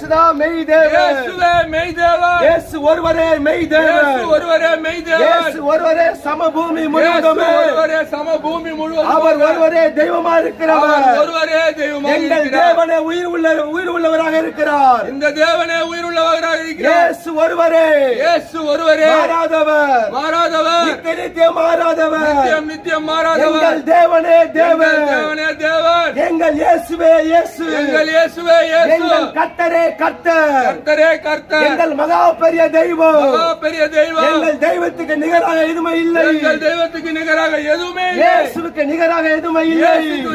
இயேசுதான் மெய் தேவன் இயேசுவே மெய் தேவன் இயேசு ஒருவரே மெய் இயேசு தேவன் ஒருவரே மெய் தேவன் இயேசு ஒருவரே சமபூமி இயேசு முழுவதுமே. ஒருவரே சம பூமி முழுவதும். அவர் ஒருவரே தெய்வமா அவர் இருக்கிறவர் ஒருவரே எங்கள் இருக்கிறார். தேவனே உயிர் உள்ள உயிர் உள்ளவராக இருக்கிறார். இந்த தேவனே உயிருள்ளவராக இருக்கிறார். இயேசு ஒருவரே. இயேசு ஒருவரே. மாறாதவர். மாறாதவர். நித்திய நித்தியம் மாறாதவர். நித்தியம் நித்தியம் மாறாதவர். எங்கள் தேவனே எங்கள் தேவன் தேவனே தேவன். எங்கள் இயேசுவே இயேசு. எங்கள் இயேசுவே இயேசு. எங்கள் கர்த்தரே கர்த்தர். கர்த்தரே கர்த்தர். எங்கள் மகா பெரிய தெய்வம். மகா பெரிய தெய்வம். எங்கள் தெய்வத்துக்கு நிகராக எதுவுமே இல்லை. எங்கள் தெய்வத்துக்கு நிகராக எதுவுமே இல்லை. இயேசுவுக்கு நிகராக எதுவுமே இல்லை.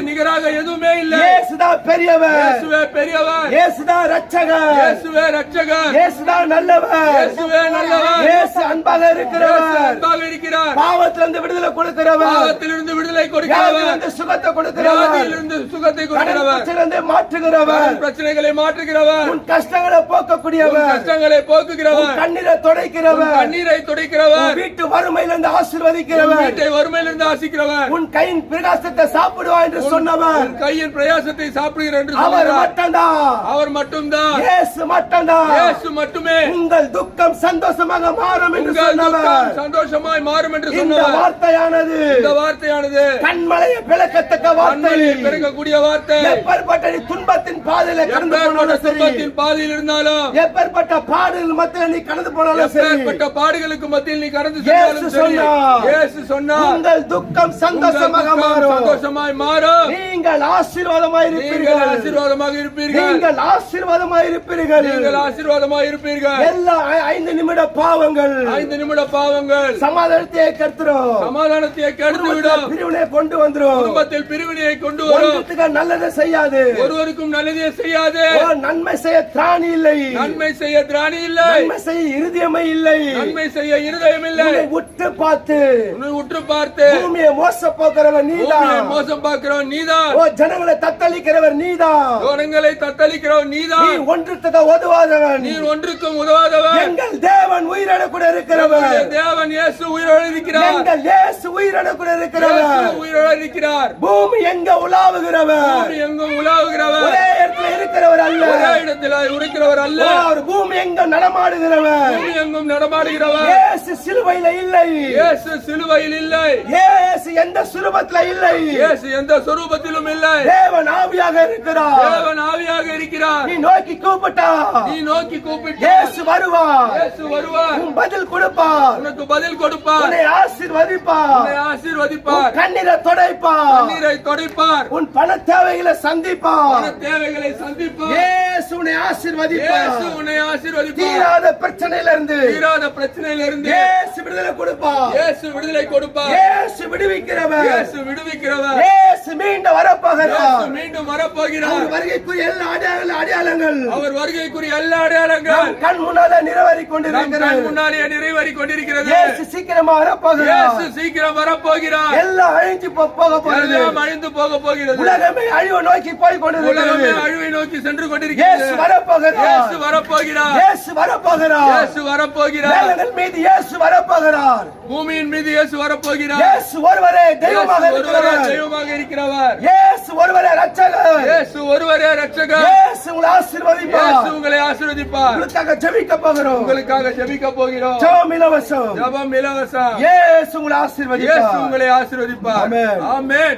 நிகராக எதுவுமே இல்லை. இயேசுதான் பெரியவர். இயேசுவே பெரியவர். இயேசுதான் ரட்சகர் இயேசுவே ரட்சகர் இயேசுதான் நல்லவர். இயேசுவே நல்லவர். இயேசு அன்பாக இருக்கிறவர். அன்பாக இருக்கிறார். பாவத்திலிருந்து விடுதலை கொடுக்கிறவர் பாவத்திலிருந்து விடுதலை கொடுக்கிறவர் சுகத்தை கொடுக்கிறவர் சுகத்தை கொடுக்கிறவர் பிரச்சனையிலிருந்து மாற்றுகிறவர் பிரச்சனைகளை மாற்றுகிறவர் உன் கஷ்டங்களை போக்கக்கூடியவர் கஷ்டங்களை போக்குகிறவர் கண்ணீரை துடைக்கிறவர் கண்ணீரை துடைக்கிறவர் வீட்டு வறுமையிலிருந்து ஆசீர்வதிக்கிறவர் வீட்டை வறுமையிலிருந்து ஆசிக்கிறவர் உன் கையின் பிரகாசத்தை சாப்பிடுவா என்று சொன்னவர் உன் கையின் பிரயாசத்தை சாப்பிடுகிறார் என்று அவர் மட்டும்தான். அவர் மட்டும்தான். இயேசு மட்டும்தான். இயேசு மட்டுமே. உங்கள் துக்கம் சந்தோஷமாக மாறும் என்று சொன்னவர் சந்தோஷமாய் மாறும் என்று இந்த வார்த்தையானது இந்த வார்த்தையானது கண்மலையை பிளக்கத்தக்க வார்த்தை. கண்மணியில் பிறக்கக்கூடிய வார்த்தை. எப்பேற்பட்ட துன்பத்தின் பாதையில கடந்து போனாலும் சரி. பாதையில் இருந்தாலும் எப்பேற்பட்ட பாடுகள் மத்தியில நீ கடந்து போனாலும் சரி. எப்பேற்பட்ட பாடுகளுக்கு மத்தியில் நீ கடந்து சென்றாலும் சரி. இயேசு சொன்னார். உங்கள் துக்கம் சந்தோஷமாக மாறும். சந்தோஷமாய் மாறும். நீங்கள் ஆசீர்வாதமாய் நீங்கள் இருப்பீர்கள் ஆசீர்வாதமாக இருப்பீர்கள். நீங்கள் ஆசீர்வாதமாய் இருப்பீர்கள். நீங்கள் ஆசீர்வாதமாக இருப்பீர்கள். எல்லா ஐந்து நிமிட பாவங்கள். ஐந்து நிமிட பாவங்கள். சமாதானத்தை கெடுத்துரும். சமாதானத்தை குடும்பத்தில் விடும் பிரிவினை கொண்டு வந்துரும். குடும்பத்தில் பிரிவினையை கொண்டு வரும். நல்லதை செய்யாது. ஒருவருக்கும் நல்லதே செய்யாது. நன்மை செய்ய திராணி இல்லை. நன்மை செய்ய திராணி இல்லை. நன்மை செய்ய இருதயமே இல்லை. நன்மை செய்ய இருதயம் இல்லை. உற்று பார்த்து. உன்னை உற்று பார்த்து. பூமியை மோச பூமியை நீதான். மோசம் பார்க்கிறவன் நீதான். ஓ ஜனங்களை தத்தளிக்கிறவர் நீதான். ஜனங்களை தத்தளிக்கிறவன் நீ நீதான் ஒன்றுத்துக்கு உதவாதவன். நீர் ஒன்றுக்கும் உதவாதவன். எங்கள் தேவன் உயிரோட கூட இருக்கிறவர். தேவன் இயேசு உயிரோடு இருக்கிறார். எங்கள் இயேசு உயிரோட கூட இருக்கிறவர். உயிரோடு இருக்கிறார். பூமி எங்க உலாவுகிறவர். பூமி எங்கும் உலாவுகிறவர் ஒரே இடத்துல இருக்கிறவர் அல்ல ஒரே இடத்தில் உரைக்கிறவர் அல்ல. அவர் பூமி எங்க நடமாடுகிறவர். பூமி எங்கும் நடமாடுகிறவர். இயேசு சிலுவையில இல்லை. இயேசு சிலுவையில் இல்லை. இயேசு எந்த சுரூபத்துல இல்லை. இயேசு எந்த சொரூபத்திலும் இல்லை. தேவன் ஆவியாக இருக்கிறார். தேவன் ஆவியாக இருக்கிறார். நீ நோக்கி கூப்பிட்டா. நீ நோக்கி கூப்பிட்டு. இயேசு வருவார். இயேசு வருவார். உன் பதில் கொடுப்பார். உனக்கு பதில் கொடுப்பார். உன்னை ஆசீர்வதிப்பார். உன்னை ஆசீர்வதிப்பார். கண்ணீரை துடைப்பார். கண்ணீரை தொடைப்பார். உன் பண தேவைகளை சந்திப்பார். பல தேவைகளை சந்திப்பார் இயேசு உன்னை ஆசீர்வதிப்பார் இயேசு உன்னை ஆசீர்வதிப்பார் தீராத பிரச்சனையில இருந்து தீராத பிரச்சனையில இருந்து இயேசு விடுதலை கொடுப்பார் இயேசு விடுதலை கொடுப்பார் இயேசு விடுவிக்கிறவர். இயேசு விடுவிக்கிறவர். மீண்டும் வரப்போகிறார். இயேசு மீண்டும் வரப்போகிறார். அவர் வருகைக்குரிய எல்லா அடையாள அடையாளங்கள். அவர் வருகைக்குரிய எல்லா அடையாளங்கள். கண் முன்னால நிறைவேறி கொண்டிருக்கிறது கண் முன்னாலே நிறைவேறி கொண்டிருக்கிறது. இயேசு சீக்கிரமா வரப்போகிறார். இயேசு சீக்கிரம் வரப்போகிறார். எல்லாம் அழிஞ்சு போக போகிறது. எல்லாம் அழிந்து போக போகிறது. உலகமே அழிவு நோக்கி போய் உலகமே கொண்டிருக்கிறது அழிவை நோக்கி சென்று இயேசு கொண்டிருக்கிறது வரப்போகிறார். இயேசு வரப்போகிறார். இயேசு வரப்போகிறார். இயேசு வரப்போகிறார். மேகங்கள் மீது இயேசு வரப்போகிறார். பூமியின் மீது இயேசு வரப்போகிறார். இயேசு ஒருவரே தெய்வமாக இயேசு ஒருவரே இருக்கிறவர். இருக்கிறவர் இயேசு ஒருவரே ரட்சகர் இயேசு ஒருவரே ரட்சகர் இயேசு உங்களை இயேசு ஆசீர்வதிப்பார் உங்களை ஆசீர்வதிப்பார். உங்களுக்காக ஜெபிக்க போகிறோம். உங்களுக்காக ஜெபிக்க போகிறோம். ஜெபம் இலவசம். ஜெபம் இலவசம். இயேசு உங்களை இயேசு ஆசீர்வதிப்பார் உங்களை ஆசீர்வதிப்பார். ஆமென். ஆமென்.